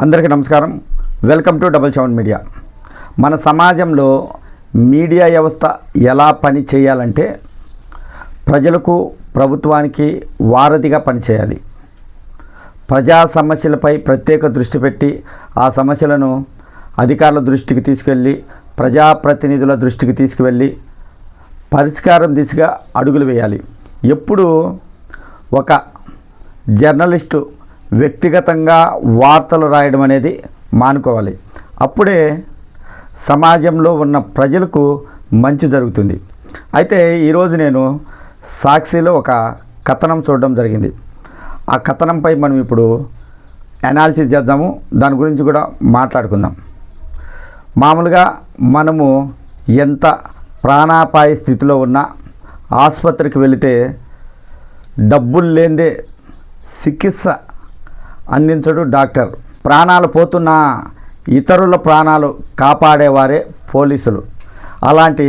అందరికీ నమస్కారం. Welcome to double seven media. మన సమాజంలో మీడియా వ్యవస్థ ఎలా పని చేయాలంటే ప్రజలకు ప్రభుత్వానికి వారధిగా పనిచేయాలి ప్రజా సమస్యలపై ప్రత్యేక దృష్టి పెట్టి ఆ సమస్యలను అధికారుల దృష్టికి తీసుకెళ్ళి ప్రజాప్రతినిధుల దృష్టికి తీసుకువెళ్ళి పరిష్కారం దిశగా అడుగులు వేయాలి. ఎప్పుడు ఒక జర్నలిస్టు వ్యక్తిగతంగా వార్తలు రాయడం అనేది మానుకోవాలి. అప్పుడే సమాజంలో ఉన్న ప్రజలకు మంచి జరుగుతుంది. అయితే ఈరోజు నేను సాక్షిలో ఒక కథనం చూడడం జరిగింది. ఆ కథనంపై మనం ఇప్పుడు అనాలిసిస్ చేద్దాము. దాని గురించి కూడా మాట్లాడుకుందాం. మామూలుగా మనము ఎంత ప్రాణాపాయ స్థితిలో ఉన్నా ఆసుపత్రికి వెళితే డబ్బులు లేనిదే చికిత్స అందించడు డాక్టర్. ప్రాణాలు పోతున్న ఇతరుల ప్రాణాలు కాపాడేవారే పోలీసులు. అలాంటి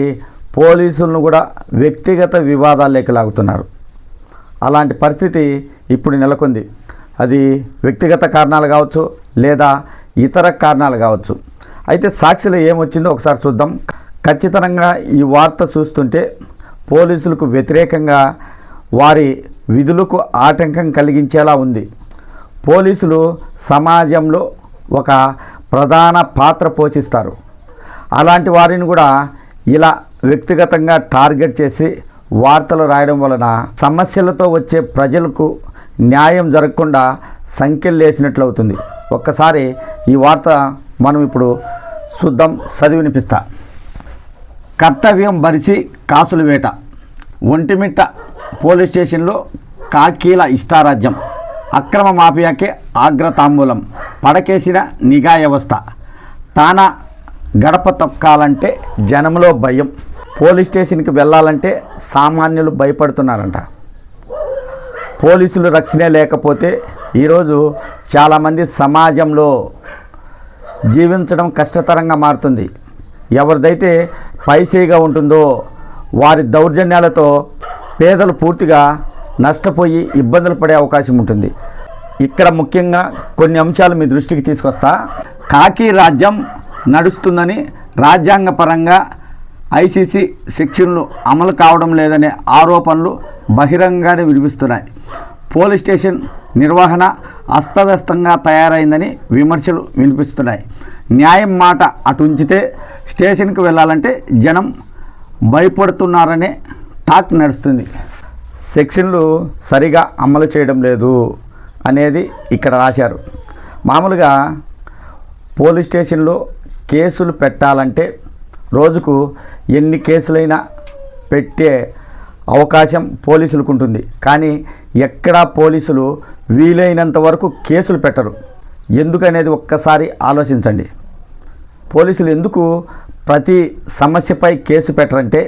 పోలీసులను కూడా వ్యక్తిగత వివాదాల్లోకి లాగుతున్నారు. అలాంటి పరిస్థితి ఇప్పుడు నెలకొంది. అది వ్యక్తిగత కారణాలు కావచ్చు లేదా ఇతర కారణాలు కావచ్చు. అయితే సాక్షిలో ఏమొచ్చిందో ఒకసారి చూద్దాం. ఖచ్చితంగా ఈ వార్త చూస్తుంటే పోలీసులకు వ్యతిరేకంగా వారి విధులకు ఆటంకం కలిగించేలా ఉంది. పోలీసులు సమాజంలో ఒక ప్రధాన పాత్ర పోషిస్తారు. అలాంటి వారిని కూడా ఇలా వ్యక్తిగతంగా టార్గెట్ చేసి వార్తలు రాయడం వలన సమస్యలతో వచ్చే ప్రజలకు న్యాయం జరగకుండా సంఖ్యలు లేచినట్లు అవుతుంది. ఒక్కసారి ఈ వార్త మనం ఇప్పుడు చూద్దాం చదివి వినిపిస్తా. కర్తవ్యం భరిసి కాసులు వేట. ఒంటిమిట్ట పోలీస్ స్టేషన్లో కాకీల ఇష్టారాజ్యం. అక్రమ మాఫియాకే ఆగ్రతాంబూలం పడకేసిన నిఘా వ్యవస్థ. తానా గడప తొక్కాలంటే జనంలో భయం. పోలీస్ స్టేషన్కి వెళ్ళాలంటే సామాన్యులు భయపడుతున్నారంట. పోలీసులు రక్షణే లేకపోతే ఈరోజు చాలామంది సమాజంలో జీవించడం కష్టతరంగా మారుతుంది. ఎవరిదైతే పైసేగా ఉంటుందో వారి దౌర్జన్యాలతో పేదలు పూర్తిగా నష్టపోయి ఇబ్బందులు పడే అవకాశం ఉంటుంది. ఇక్కడ ముఖ్యంగా కొన్ని అంశాలు మీ దృష్టికి తీసుకొస్తా. కాకి రాజ్యం నడుస్తుందని రాజ్యాంగపరంగా ఐసీసీ శిక్షణలు అమలు కావడం లేదనే ఆరోపణలు బహిరంగంగానే వినిపిస్తున్నాయి. పోలీస్ స్టేషన్ నిర్వహణ అస్తవ్యస్తంగా తయారైందని విమర్శలు వినిపిస్తున్నాయి. న్యాయం మాట అటు ఉంచితే స్టేషన్కి వెళ్ళాలంటే జనం భయపడుతున్నారనే టాక్ నడుస్తుంది. సెక్షన్లు సరిగా అమలు చేయడం లేదు అనేది ఇక్కడ రాశారు. మామూలుగా పోలీస్ స్టేషన్లో కేసులు పెట్టాలంటే రోజుకు ఎన్ని కేసులైనా పెట్టే అవకాశం పోలీసులకు ఉంటుంది. కానీ ఎక్కడా పోలీసులు వీలైనంత వరకు కేసులు పెట్టరు. ఎందుకనేది ఒక్కసారి ఆలోచించండి. పోలీసులు ఎందుకు ప్రతి సమస్యపై కేసు పెట్టరంటే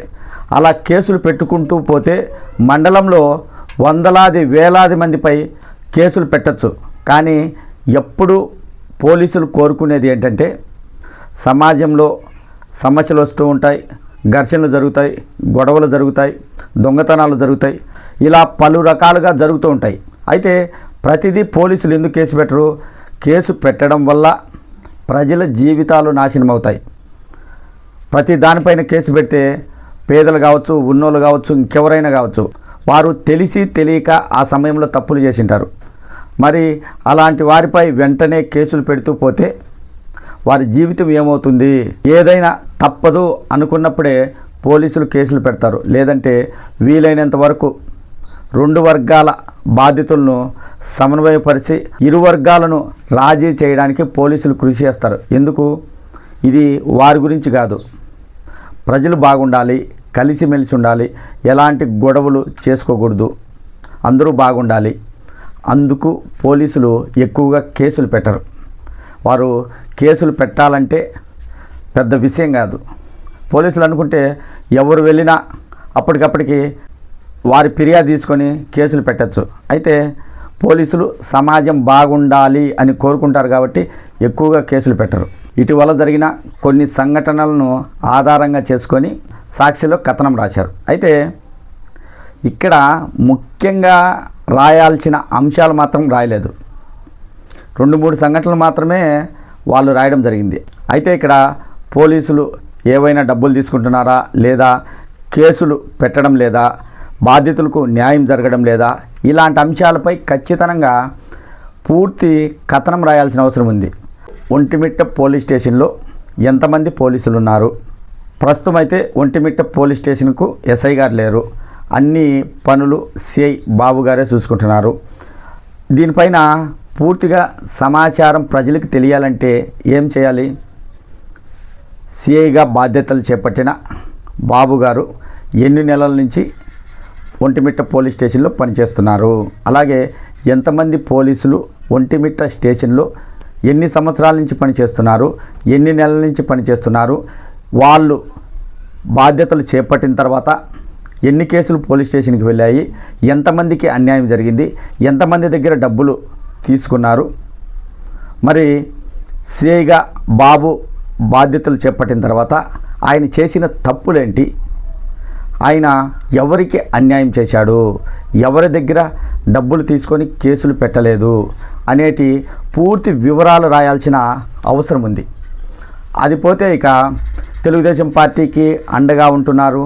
అలా కేసులు పెట్టుకుంటూ పోతే మండలంలో వందలాది వేలాది మందిపై కేసులు పెట్టచ్చు. కానీ ఎప్పుడు పోలీసులు కోరుకునేది ఏంటంటే సమాజంలో సమస్యలు వస్తూ ఉంటాయి ఘర్షణలు జరుగుతాయి గొడవలు జరుగుతాయి దొంగతనాలు జరుగుతాయి ఇలా పలు రకాలుగా జరుగుతూ ఉంటాయి. అయితే ప్రతిదీ పోలీసులు ఎందుకు కేసు పెట్టరు? కేసు పెట్టడం వల్ల ప్రజల జీవితాలు నాశనం అవుతాయి ప్రతి దానిపైన కేసు పెడితే పేదలు కావచ్చు ఉన్నోళ్ళు కావచ్చు ఇంకెవరైనా కావచ్చు వారు తెలిసి తెలియక ఆ సమయంలో తప్పులు చేసింటారు. మరి అలాంటి వారిపై వెంటనే కేసులు పెడుతూ పోతే వారి జీవితం ఏమవుతుంది? ఏదైనా తప్పదు అనుకున్నప్పుడే పోలీసులు కేసులు పెడతారు. లేదంటే వీలైనంత వరకు రెండు వర్గాల బాధితులను సమన్వయపరిచి ఇరు వర్గాలను రాజీ చేయడానికి పోలీసులు కృషి చేస్తారు. ఎందుకు? ఇది వారి గురించి కాదు. ప్రజలు బాగుండాలి. కలిసిమెలిసి ఉండాలి. ఎలాంటి గొడవలు చేసుకోకూడదు. అందరూ బాగుండాలి. అందుకు పోలీసులు ఎక్కువగా కేసులు పెట్టరు. వారు కేసులు పెట్టాలంటే పెద్ద విషయం కాదు. పోలీసులు అనుకుంటే ఎవరు వెళ్ళినా అప్పటికప్పటికి వారి ఫిర్యాదు తీసుకొని కేసులు పెట్టచ్చు. అయితే పోలీసులు సమాజం బాగుండాలి అని కోరుకుంటారు కాబట్టి ఎక్కువగా కేసులు పెట్టరు. ఇటీవల జరిగిన కొన్ని సంఘటనలను ఆధారంగా చేసుకొని సాక్షిలో కథనం రాశారు. అయితే ఇక్కడ ముఖ్యంగా రాయాల్సిన అంశాలు మాత్రం రాయలేదు. రెండు మూడు సంఘటనలు మాత్రమే వాళ్ళు రాయడం జరిగింది. అయితే ఇక్కడ పోలీసులు ఏవైనా డబ్బులు తీసుకుంటున్నారా లేదా కేసులు పెట్టడం లేదా బాధితులకు న్యాయం జరగడం లేదా ఇలాంటి అంశాలపై ఖచ్చితంగా పూర్తి కథనం రాయాల్సిన అవసరం ఉంది. ఒంటిమిట్ట పోలీస్ స్టేషన్లో ఎంతమంది పోలీసులు ఉన్నారు ప్రస్తుతం అయితే ఒంటిమిట్ట పోలీస్ స్టేషన్కు ఎస్ఐ గారు లేరు. అన్ని పనులు సిఐ బాబు గారే చూసుకుంటున్నారు. దీనిపైన పూర్తిగా సమాచారం ప్రజలకు తెలియాలంటే ఏం చేయాలి? సిఐగా బాధ్యతలు చేపట్టిన బాబు గారు ఎన్ని నెలల నుంచి ఒంటిమిట్ట పోలీస్ స్టేషన్లో పనిచేస్తున్నారు? అలాగే ఎంతమంది పోలీసులు ఒంటిమిట్ట స్టేషన్లో ఎన్ని సంవత్సరాల నుంచి పనిచేస్తున్నారు? ఎన్ని నెలల నుంచి పనిచేస్తున్నారు? వాళ్ళు బాధ్యతలు చేపట్టిన తర్వాత ఎన్ని కేసులు పోలీస్ స్టేషన్కి వెళ్ళాయి ఎంతమందికి అన్యాయం జరిగింది ఎంతమంది దగ్గర డబ్బులు తీసుకున్నారు మరి సిఐగా బాబు బాధ్యతలు చేపట్టిన తర్వాత ఆయన చేసిన తప్పులేంటి ఆయన ఎవరికి అన్యాయం చేశాడు ఎవరి దగ్గర డబ్బులు తీసుకొని కేసులు పెట్టలేదు అనేటి పూర్తి వివరాలు రాయాల్సిన అవసరం ఉంది. అది పోతే ఇక తెలుగుదేశం పార్టీకి అండగా ఉంటున్నారు.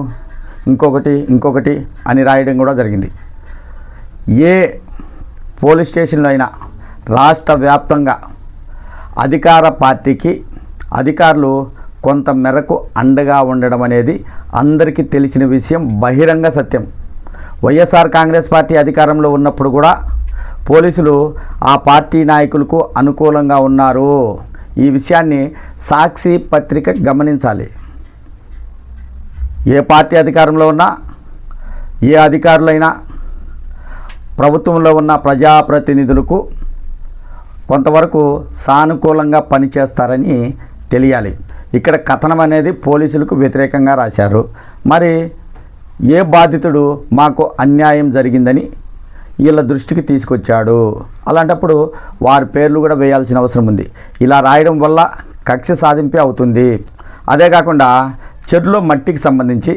ఇంకొకటి ఇంకొకటి అని రాయడం కూడా జరిగింది. ఏ పోలీస్ స్టేషన్లో అయినా రాష్ట్ర వ్యాప్తంగా అధికార పార్టీకి అధికారులు కొంత మేరకు అండగా ఉండడం అనేది అందరికీ తెలిసిన విషయం బహిరంగ సత్యం. వైఎస్ఆర్ కాంగ్రెస్ పార్టీ అధికారంలో ఉన్నప్పుడు కూడా పోలీసులు ఆ పార్టీ నాయకులకు అనుకూలంగా ఉన్నారు. ఈ విషయాన్ని సాక్షి పత్రిక గమనించాలి. ఏ పార్టీ అధికారంలో ఉన్నా ఏ అధికారులైనా ప్రభుత్వంలో ఉన్న ప్రజాప్రతినిధులకు కొంతవరకు సానుకూలంగా పనిచేస్తారని తెలియాలి. ఇక్కడ కథనం అనేది పోలీసులకు వ్యతిరేకంగా రాశారు. మరి ఏ బాధితుడు మాకు అన్యాయం జరిగిందని వీళ్ళ దృష్టికి తీసుకొచ్చాడు. అలాంటప్పుడు వారి పేర్లు కూడా వేయాల్సిన అవసరం ఉంది. ఇలా రాయడం వల్ల కక్ష సాధింపే అవుతుంది. అదే కాకుండా చెడులో మట్టికి సంబంధించి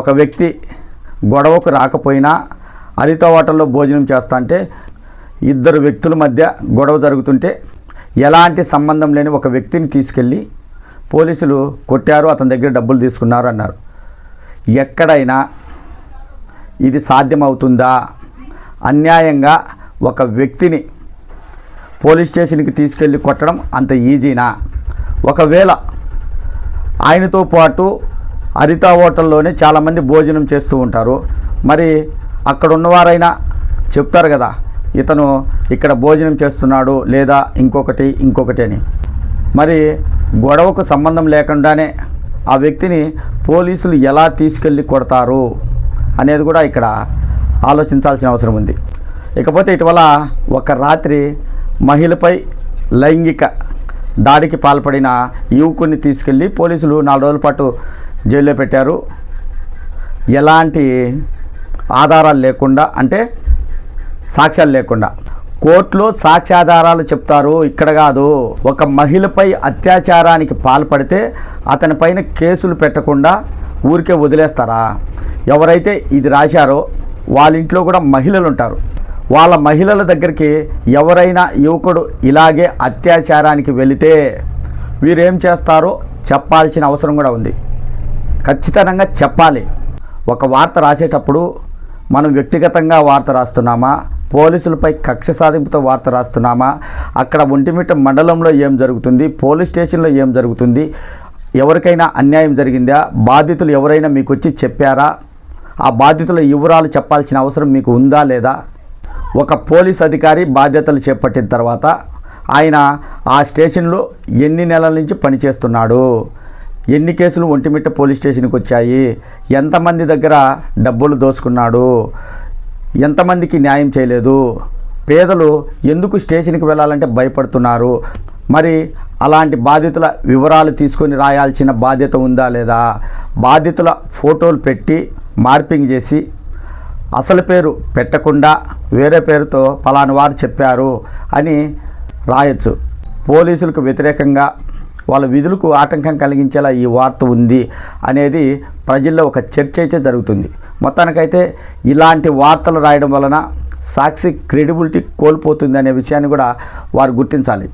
ఒక వ్యక్తి గొడవకు రాకపోయినా హరిత హోటల్లో భోజనం చేస్తా అంటే ఇద్దరు వ్యక్తుల మధ్య గొడవ జరుగుతుంటే ఎలాంటి సంబంధం లేని ఒక వ్యక్తిని తీసుకెళ్ళి పోలీసులు కొట్టారు అతని దగ్గర డబ్బులు తీసుకున్నారు అన్నారు. ఎక్కడైనా ఇది సాధ్యమవుతుందా? అన్యాయంగా ఒక వ్యక్తిని పోలీస్ స్టేషన్కి తీసుకెళ్ళి కొట్టడం అంత ఈజీనా? ఒకవేళ ఆయనతో పాటు హరిత హోటల్లోనే చాలామంది భోజనం చేస్తూ ఉంటారు. మరి అక్కడ ఉన్నవారైనా చెప్తారు కదా ఇతను ఇక్కడ భోజనం చేస్తున్నాడు లేదా ఇంకొకటి ఇంకొకటి అని. మరి గొడవకు సంబంధం లేకుండానే ఆ వ్యక్తిని పోలీసులు ఎలా తీసుకెళ్ళి కొడతారు అనేది కూడా ఇక్కడ ఆలోచించాల్సిన అవసరం ఉంది. ఇకపోతే ఇటీవల ఒక రాత్రి మహిళపై లైంగిక దాడికి పాల్పడిన యువకుని తీసుకెళ్ళి పోలీసులు నాలుగు రోజుల పాటు జైల్లో పెట్టారు. ఎలాంటి ఆధారాలు లేకుండా అంటే సాక్ష్యాలు లేకుండా. కోర్టులో సాక్ష్యాధారాలు చెప్తారు ఇక్కడ కాదు. ఒక మహిళపై అత్యాచారానికి పాల్పడితే అతనిపైన కేసులు పెట్టకుండా ఊరికే వదిలేస్తారా? ఎవరైతే ఇది రాశారో వాళ్ళ ఇంట్లో కూడా మహిళలు ఉంటారు. వాళ్ళ మహిళల దగ్గరికి ఎవరైనా యువకుడు ఇలాగే అత్యాచారానికి వెళితే వీరేం చేస్తారో? చెప్పాల్సిన అవసరం కూడా ఉంది. ఖచ్చితంగా చెప్పాలి. ఒక వార్త రాసేటప్పుడు మనం వ్యక్తిగతంగా వార్త రాస్తున్నామా? పోలీసులపై కక్ష సాధింపుతో వార్త రాస్తున్నామా? అక్కడ ఒంటిమిట్ట మండలంలో ఏం జరుగుతుంది? పోలీస్ స్టేషన్లో ఏం జరుగుతుంది? ఎవరికైనా అన్యాయం జరిగిందా? బాధితులు ఎవరైనా మీకు వచ్చి చెప్పారా? ఆ బాధితుల వివరాలు చెప్పాల్సిన అవసరం మీకు ఉందా లేదా? ఒక పోలీస్ అధికారి బాధ్యతలు చేపట్టిన తర్వాత ఆయన ఆ స్టేషన్లో ఎన్ని నెలల నుంచి పనిచేస్తున్నాడు? ఎన్ని కేసులు ఒంటిమిట్ట పోలీస్ స్టేషన్కి వచ్చాయి? ఎంతమంది దగ్గర డబ్బులు దోసుకున్నాడు? ఎంతమందికి న్యాయం చేయలేదు? పేదలు ఎందుకు స్టేషన్కి వెళ్ళాలంటే భయపడుతున్నారు? మరి అలాంటి బాధితుల వివరాలు తీసుకొని రాయాల్సిన బాధ్యత ఉందా లేదా? బాధితుల ఫోటోలు పెట్టి మార్పింగ్ చేసి అసలు పేరు పెట్టకుండా వేరే పేరుతో ఫలాని వారు చెప్పారు అని రాయొచ్చు. పోలీసులకు వ్యతిరేకంగా వాళ్ళ విధులకు ఆటంకం కలిగించేలా ఈ వార్త ఉంది అనేది ప్రజల్లో ఒక చర్చ అయితే జరుగుతుంది. మొత్తానికైతే ఇలాంటి వార్తలు రాయడం వలన సాక్షి క్రెడిబిలిటీ కోల్పోతుంది అనే విషయాన్ని కూడా వారు గుర్తించాలి.